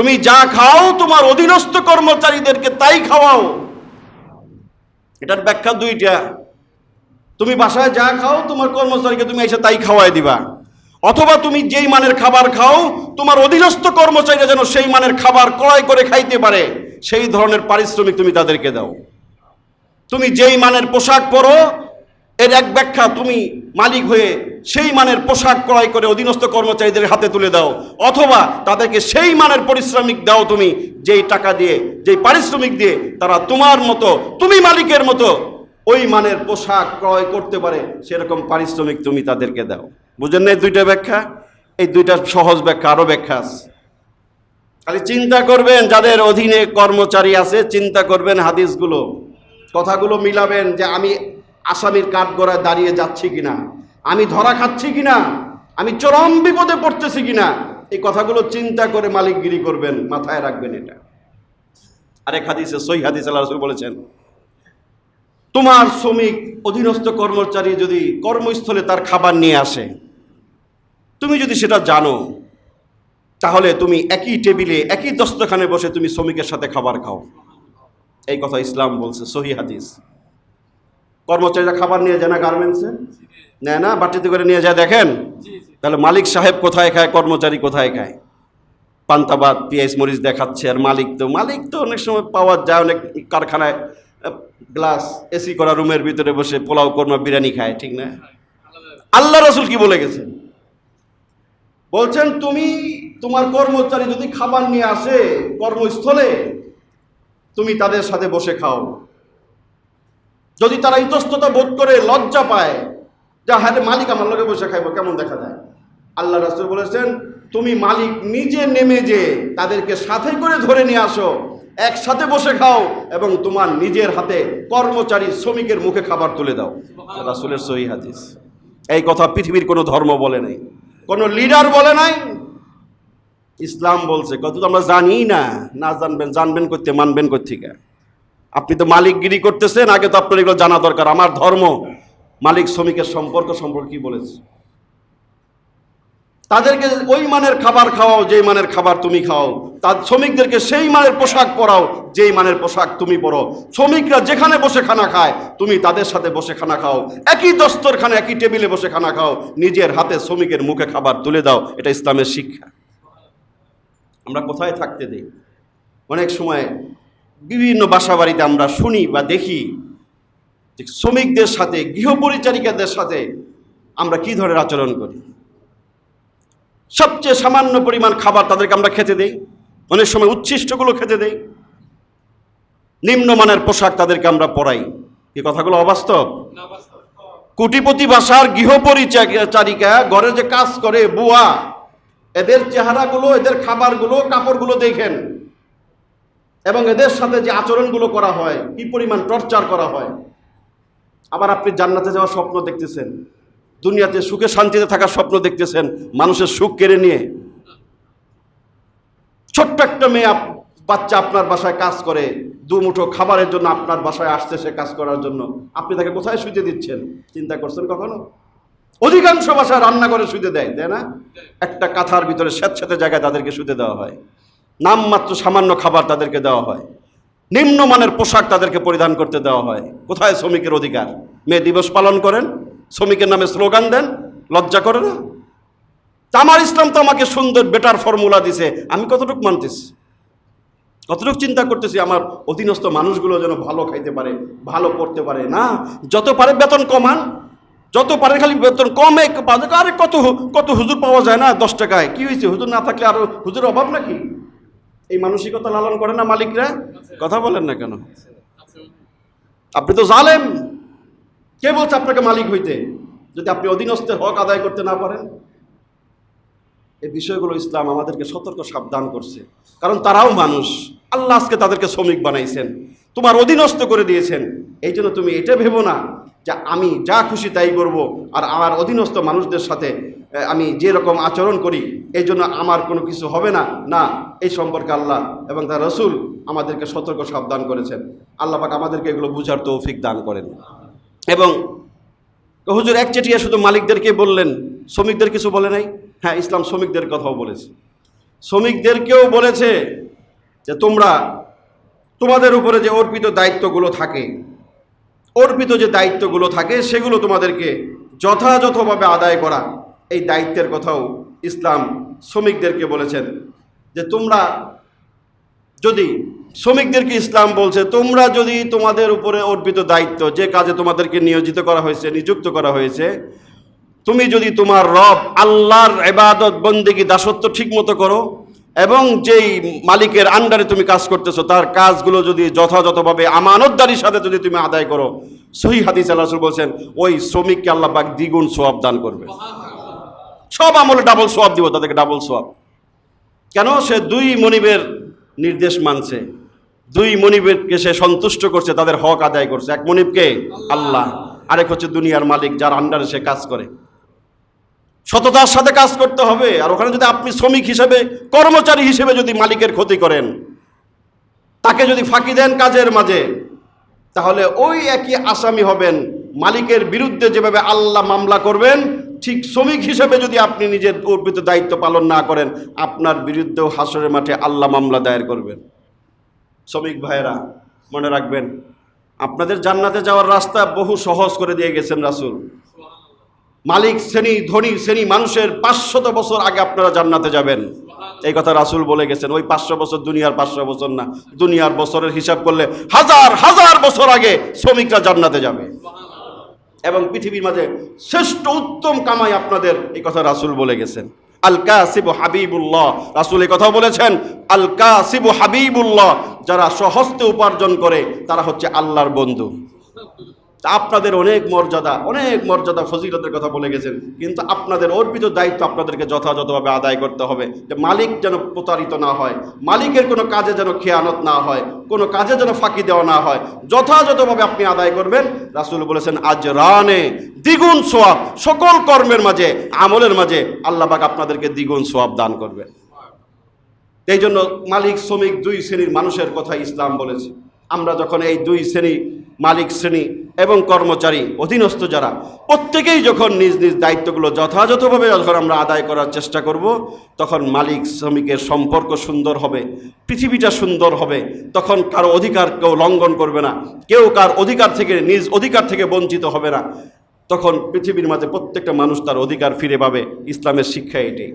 তুমি যা খাও, তোমার অধীনস্থ কর্মচারীদেরকে তাই খাওয়াও। এটার ব্যাখ্যা দুইটা। তুমি বাসায় যা খাও, তোমার কর্মচারীকে তুমি এসে তাই খাওয়াই দিবা। অথবা তুমি যেই মানের খাবার খাও, তোমার অধীনস্থ কর্মচারীরা যেন সেই মানের খাবার ক্রয় করে খাইতে পারে, সেই ধরনের পারিশ্রমিক তুমি তাদেরকে দাও। তুমি যেই মানের পোশাক পরো, এর এক ব্যাখ্যা তুমি মালিক হয়ে সেই মানের পোশাক ক্রয় করে অধীনস্থ কর্মচারীদের হাতে তুলে দাও। অথবা তাদেরকে সেই মানের পরিশ্রমিক দাও তুমি, যেই টাকা দিয়ে, যেই পারিশ্রমিক দিয়ে তারা তোমার মতো, তুমি মালিকের মতো ওই মানের পোশাক ক্রয় করতে পারে, সেরকম পারিশ্রমিক তুমি তাদেরকে দাও। বুঝেন না দুইটা ব্যাখ্যা? এই দুইটা সহজ ব্যাখ্যা আরও ব্যাখ্যা আছে। খালি চিন্তা করবেন, যাদের অধীনে কর্মচারী আছে, চিন্তা করবেন হাদিসগুলো। কথাগুলো মিলাবেন যে আমি আসামির কাঠগড়ায় দাঁড়িয়ে যাচ্ছি কিনা? আমি ধরা খাচ্ছি কিনা? আমি চরম বিপদে পড়তেছি কিনা? এই কথাগুলো চিন্তা করে মালিকগিরি করবেন, মাথায় রাখবেন এটা। আরেক হাদিসে সই হাদিস আল্লাহ বলেছেন, তোমার শ্রমিক, অধীনস্থ কর্মচারী যদি কর্মস্থলে তার খাবার নিয়ে আসে, তুমি যদি সেটা জানো, তাহলে তুমি একই টেবিলে, একই দস্তখানে বসে তুমি শ্রমিকের সাথে খাবার খাও। এই কথা ইসলাম বলছে, সহি হাদিস। কর্মচারীরা খাবার নিয়ে যায় না গার্মেন্টসে? নেয় না? বাটিতে করে নিয়ে যায় দেখেন? তাহলে মালিক সাহেব কোথায় খায়? কর্মচারী কোথায় খায়? পান্তাবাদ পিঁয়াজ মরিচ দেখাচ্ছে আর মালিক তো মালিক তো অনেক সময় পাওয়া যায় অনেক কারখানায় গ্লাস এসি করা রুমের ভিতরে বসে পোলাও কর্মা বিরিয়ানি খায় ঠিক না? আল্লাহ রসুল কি বলে গেছেন? বলছেন তুমি তোমার কর্মচারী যদি খাবার নিয়ে আসে কর্মস্থলে তুমি তাদের সাথে বসে খাও। যদি তারা ইতস্ততা বোধ করে, লজ্জা পায় যা হ্যাঁ মালিক আমার লোকে বসে খাইবো, কেমন দেখা যায়? আল্লাহ রাসুল বলেছেন, তুমি মালিক নিজে নেমে যে তাদেরকে সাথে করে ধরে নিয়ে আসো, একসাথে বসে খাও এবং তোমার নিজের হাতে কর্মচারী শ্রমিকের মুখে খাবার তুলে দাও। রাসুলের সহি হাদিস। এই কথা পৃথিবীর কোনো ধর্ম বলে নাই, কোনো লিডার বলে নাই। ইসলাম বলছে, কত আমরা জানি না না জানবেন জানবেন করতে মানবেন কোথেকে আপনি তো মালিকগিরি করতেছেন, আগে তো আপনার এগুলো জানা দরকার। আমার ধর্ম, মালিক শ্রমিকের সম্পর্ক সম্পর্কে কি বলেছে? তাদেরকে ওই মানের খাবার খাওয়াও, যেই মানের খাবার তুমি খাও। তার শ্রমিকদেরকে সেই মানের পোশাক পরাও, যেই মানের পোশাক তুমি পরো। শ্রমিকরা যেখানে বসে খানা খায়, তুমি তাদের সাথে বসে খানা খাও। একই দস্তরখানে, একই টেবিলে বসে খানা খাও। নিজের হাতে শ্রমিকের মুখে খাবার তুলে দাও, এটা ইসলামের শিক্ষা। আমরা কোথায় থাকতে দিই? অনেক সময় বিভিন্ন বাসা বাড়িতে আমরা শুনি বা দেখি যে শ্রমিকদের সাথে গৃহপরিচারিকাদের সাথে আমরা কি ধরনের আচরণ করি? সবচেয়ে সামান্য পরিমাণ খাবার তাদেরকে আমরা খেতে দেই। অনেক সময় উচ্ছিষ্টগুলো খেতে দেই। নিম্নমানের পোশাক তাদেরকে আমরা পরাই। এই কথাগুলো অবাস্তব? কোটিপতি বাসার গৃহপরিচারিকা ঘরে যে কাজ করে বুয়া এদের চেহারাগুলো এদের খাবারগুলো কাপড়গুলো দেখেন। এবং এদের সাথে যে আচরণগুলো করা হয়, কি পরিমাণ টর্চার করা হয়। আবার আপনি জান্নাতে যাওয়ার স্বপ্ন দেখতেছেন, দুনিয়াতে সুখে শান্তিতে থাকার স্বপ্ন দেখতেছেন, মানুষের সুখ কেড়ে নিয়ে। ছোট্ট একটা মেয়ে বাচ্চা আপনার বাসায় কাজ করে দু মুঠো খাবারের জন্য আপনার বাসায় আসছে সে কাজ করার জন্য। আপনি তাকে কোথায় শুইতে দিচ্ছেন? চিন্তা করছেন কখনো? অধিকাংশ বাসায় রান্না করে শুতে দেয়, তাই না? একটা কাঁথার ভিতরে স্যাঁতস্যাঁতে জায়গায় তাদেরকে শুতে দেওয়া হয়। নামমাত্র সামান্য খাবার তাদেরকে দেওয়া হয়। নিম্নমানের পোশাক তাদেরকে পরিধান করতে দেওয়া হয়। কোথায়? শ্রমিকের অধিকার। মেয়ে দিবস পালন করেন। শ্রমিকের নামে স্লোগান দেন। লজ্জা করে না? আমার ইসলাম তো আমাকে সুন্দর বেটার ফর্মুলা দিছে। আমি কতটুকু মানতেছি? কতটুকু চিন্তা করতেছি আমার অধীনস্থ মানুষগুলো যেন ভালো খাইতে পারে, ভালো পড়তে পারে। না, যত পারে বেতন কমান। যত পারে খালি বেতন কমে আরে কত কত হুজুর পাওয়া যায় না দশ টাকায়? কি হয়েছে হুজুর না থাকলে আরও হুজুর অভাব নাকি? এই মানসিকতা লালন করে না মালিকরা? কথা বলেন না কেন? আপনি তো জালেম। কে বলছে আপনাকে মালিক হইতে? যদি আপনি অধীনস্থের হক আদায় করতে না পারেন? এই বিষয়গুলো ইসলাম আমাদেরকে সতর্ক, সাবধান করছে। কারণ তারাও মানুষ। আল্লাহ আজকে তাদেরকে শ্রমিক বানাইছেন। তোমার অধীনস্থ করে দিয়েছেন। এই জন্য তুমি এটা ভেবো না যে আমি যা খুশি তাই করব। আর আমার অধীনস্থ মানুষদের সাথে আমি যে রকম আচরণ করি, এই জন্য আমার কোনো কিছু হবে না। না, এই সম্পর্কে আল্লাহ এবং তার রসুল আমাদেরকে সতর্ক সাবধান করেছেন। আল্লাহ পাক আমাদেরকে এগুলো বুঝার তৌফিক দান করেন। এবং হুজুর, এক চেটিয়া শুধু মালিকদেরকে বললেন, শ্রমিকদের কিছু বলে নাই? হ্যাঁ ইসলাম শ্রমিকদের কথাও বলেছে। শ্রমিকদেরকেও বলেছে যে তোমরা, তোমাদের উপরে যে অর্পিত দায়িত্বগুলো থাকে, অর্পিত যে দায়িত্বগুলো থাকে, সেগুলো তোমাদেরকে যথাযথভাবে আদায় করা। এই দায়িত্বের কথাও ইসলাম শ্রমিকদেরকে বলেছেন যে তোমরা যদি শ্রমিকদেরকে ইসলাম বলছে, তোমরা যদি তোমাদের উপরে অর্পিত দায়িত্ব, যে কাজে তোমাদেরকে নিয়োজিত করা হয়েছে, নিযুক্ত করা হয়েছে, তুমি যদি তোমার রব, আল্লাহর এবাদত বন্দেগী, দাসত্ব ঠিক মতো করো, এবং যেই মালিকের আন্ডারে তুমি কাজ করতেছো, তার কাজগুলো যদি যথাযথভাবে আমানতদারির সাথে যদি তুমি আদায় করো, সহি হাদিস আল্লাহ বলছেন, ওই শ্রমিককে আল্লাহ পাক দ্বিগুণ সোয়াব দান করবে। সব আমলে ডাবল সোয়াব দিব, তাদেরকে ডাবল সোয়াব কেন? সে দুই মনিবের নির্দেশ মানছে। দুই মনিবেরকে সে সন্তুষ্ট করছে, তাদের হক আদায় করছে। এক মনিবকে আল্লাহ। আরেক হচ্ছে দুনিয়ার মালিক, যার আন্ডারে সে কাজ করে। সততার সাথে কাজ করতে হবে। আর ওখানে যদি আপনি শ্রমিক হিসেবে, কর্মচারী হিসেবে যদি মালিকের ক্ষতি করেন, তাকে যদি ফাঁকি দেন কাজের মাঝে, তাহলে ওই একই আসামি হবেন। মালিকের বিরুদ্ধে যেভাবে আল্লাহ মামলা করবেন ঠিক শ্রমিক হিসেবে যদি আপনি নিজের অর্পিত দায়িত্ব পালন না করেন, আপনার বিরুদ্ধেও হাসরের মাঠে আল্লাহ মামলা দায়ের করবেন। শ্রমিক ভাইয়েরা, মনে রাখবেন, আপনাদের জান্নাতে যাওয়ার রাস্তা বহু সহজ করে দিয়ে গেছেন রাসূল। মালিক শ্রেণি, ধনী শ্রেণি মানুষের পাঁচশত বছর আগে আপনারা জান্নাতে যাবেন। এই কথা রাসূল বলে গেছেন, ওই পাঁচশো বছর দুনিয়ার পাঁচশো বছর না। দুনিয়ার বছরের হিসাব করলে হাজার হাজার বছর আগে শ্রমিকরা জান্নাতে যাবে। এবং পৃথিবীর মাঝে শ্রেষ্ঠ উত্তম কামাই আপনাদের, এই কথা রাসুল বলে গেছেন। আল কাসিব হাবিবুল্লাহ, রাসূল এই কথা বলেছেন আল কাসিব হাবিবুল্লাহ, যারা সহস্তে উপার্জন করে, তারা হচ্ছে আল্লাহর বন্ধু। আপনাদের অনেক মর্যাদা অনেক মর্যাদা ফজিলতের কথা বলে গেছেন। কিন্তু আপনাদের অর্পিত দায়িত্ব আপনাদেরকে যথাযথভাবে আদায় করতে হবে। যে মালিক যেন প্রতারিত না হয়, মালিকের কোনো কাজে যেন খেয়ানত না হয়, কোনো কাজে যেন ফাঁকি দেওয়া না হয়, যথাযথভাবে আপনি আদায় করবেন। রাসুল বলেছেন, আজ রানে দ্বিগুণ সোয়াব, সকল কর্মের মাঝে, আমলের মাঝে আল্লাহবাক আপনাদেরকে দ্বিগুণ সোয়াব দান করবেন। এই জন্য মালিক, শ্রমিক দুই শ্রেণির মানুষের কথা ইসলাম বলেছে। আমরা যখন এই দুই শ্রেণি, মালিক শ্রেণি এবং কর্মচারী, অধীনস্থ যারা, প্রত্যেকেই যখন নিজ নিজ দায়িত্বগুলো যথাযথভাবে যখন আমরা আদায় করার চেষ্টা করব, তখন মালিক, শ্রমিকের সম্পর্ক সুন্দর হবে, পৃথিবীটা সুন্দর হবে। তখন কারও অধিকার কেউ লঙ্ঘন করবে না, কেউ কার অধিকার থেকে, নিজ অধিকার থেকে বঞ্চিত হবে না। তখন পৃথিবীর মাঝে প্রত্যেকটা মানুষ তার অধিকার ফিরে পাবে, ইসলামের শিক্ষা এটাই।